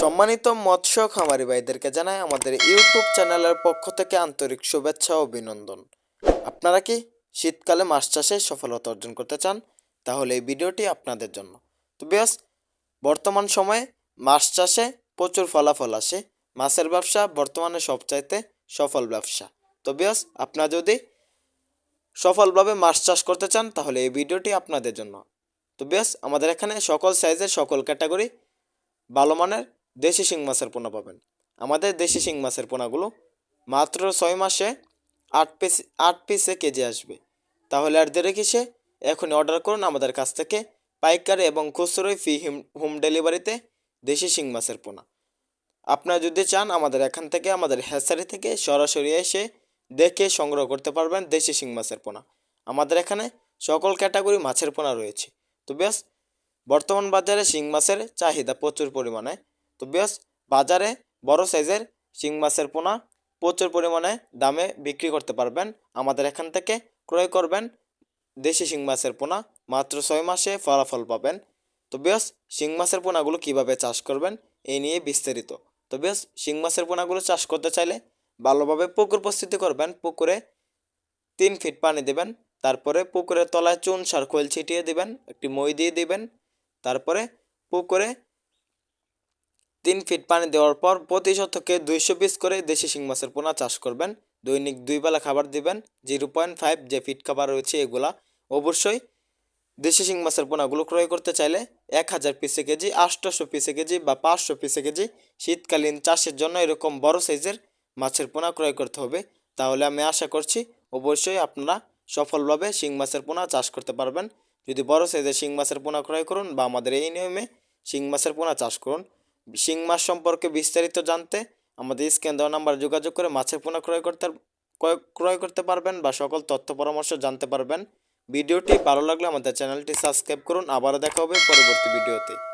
সম্মানিত মৎস্য খামারি ভাইদেরকে জানাই আমাদের ইউটিউব চ্যানেলের পক্ষ থেকে আন্তরিক শুভেচ্ছা ও অভিনন্দন। আপনারা কি শীতকালে মাছ চাষে সফলতা অর্জন করতে চান? তাহলে এই ভিডিওটি আপনাদের জন্য। তো বেশ বর্তমান সময়ে মাছ চাষে প্রচুর ফলাফল আসে। মাছের ব্যবসা বর্তমানে সবচাইতে সফল ব্যবসা। তো বেশ আপনারা যদি সফলভাবে মাছ চাষ করতে চান, তাহলে এই ভিডিওটি আপনাদের জন্য। তো বেশ আমাদের এখানে সকল সাইজের সকল ক্যাটাগরি ভালো মানের দেশি শিং মাছের পোনা পাবেন। আমাদের দেশি শিং মাছের পোনাগুলো মাত্র ছয় মাসে আট পিস, আট পিসে কেজি আসবে। তাহলে আর দেরি কিসে? এখনই অর্ডার করুন আমাদের কাছ থেকে পাইকারি এবং খুচরোই ফি হোম ডেলিভারিতে দেশি শিং মাছের পোনা। আপনারা যদি চান আমাদের এখান থেকে, আমাদের হ্যাচারি থেকে সরাসরি এসে দেখে সংগ্রহ করতে পারবেন দেশি শিং মাছের পোনা। আমাদের এখানে সকল ক্যাটাগরি মাছের পোনা রয়েছে। তো বেশ বর্তমান বাজারে শিং মাছের চাহিদা প্রচুর পরিমাণে। তো বেশ, বাজারে বড় সাইজের শিং মাছের পোনা প্রচুর পরিমাণে দামে বিক্রি করতে পারবেন। আমাদের এখান থেকে ক্রয় করবেন দেশি শিং মাছের পোনা। মাত্র ছয় মাসে ফলাফল পাবেন। তো বেশ, শিং মাছের পোনাগুলো কীভাবে চাষ করবেন এই নিয়ে বিস্তারিত। তো বেশ, শিং মাছের পোনাগুলো চাষ করতে চাইলে ভালোভাবে পুকুর প্রস্তুতি করবেন। পুকুরে তিন ফিট পানি দেবেন। তারপরে পুকুরের তলায় চুন সার খোল ছিটিয়ে দিবেন। একটি মই দিয়ে দিবেন। তারপরে পুকুরে তিন ফিট পানি দেওয়ার পর প্রতি শতকে দুইশো পিস করে দেশি শিং মাছের পোনা চাষ করবেন। দৈনিক দুই বেলা খাবার দিবেন জিরো পয়েন্ট ফাইভ যে ফিট খাবার রয়েছে এগুলা। অবশ্যই দেশি শিং মাছের পোনাগুলো ক্রয় করতে চাইলে এক হাজার পিসে কেজি আটশোশো পিসে কেজি বা পাঁচশো পিসে কেজি শীতকালীন চাষের জন্য এরকম বড় সাইজের মাছের পোনা ক্রয় করতে হবে। তাহলে আমি আশা করছি অবশ্যই আপনারা সফলভাবে শিং মাছের পোনা চাষ করতে পারবেন। যদি বড় সাইজের শিং মাছের পোনা ক্রয় করুন বা আমাদের এই নিয়মে শিং মাছের পোনা চাষ করুন শিং মাছ সম্পর্কে বিস্তারিত জানতে আমাদের স্ক্যান দেওয়া নাম্বার যোগাযোগ করে মাছের পোনা ক্রয় করতে ক্রয়- করতে পারবেন বা সকল তথ্য পরামর্শ জানতে পারবেন। ভিডিওটি ভালো লাগলে আমাদের চ্যানেলটি সাবস্ক্রাইব করুন। আবারও দেখা হবে পরবর্তী ভিডিওতে।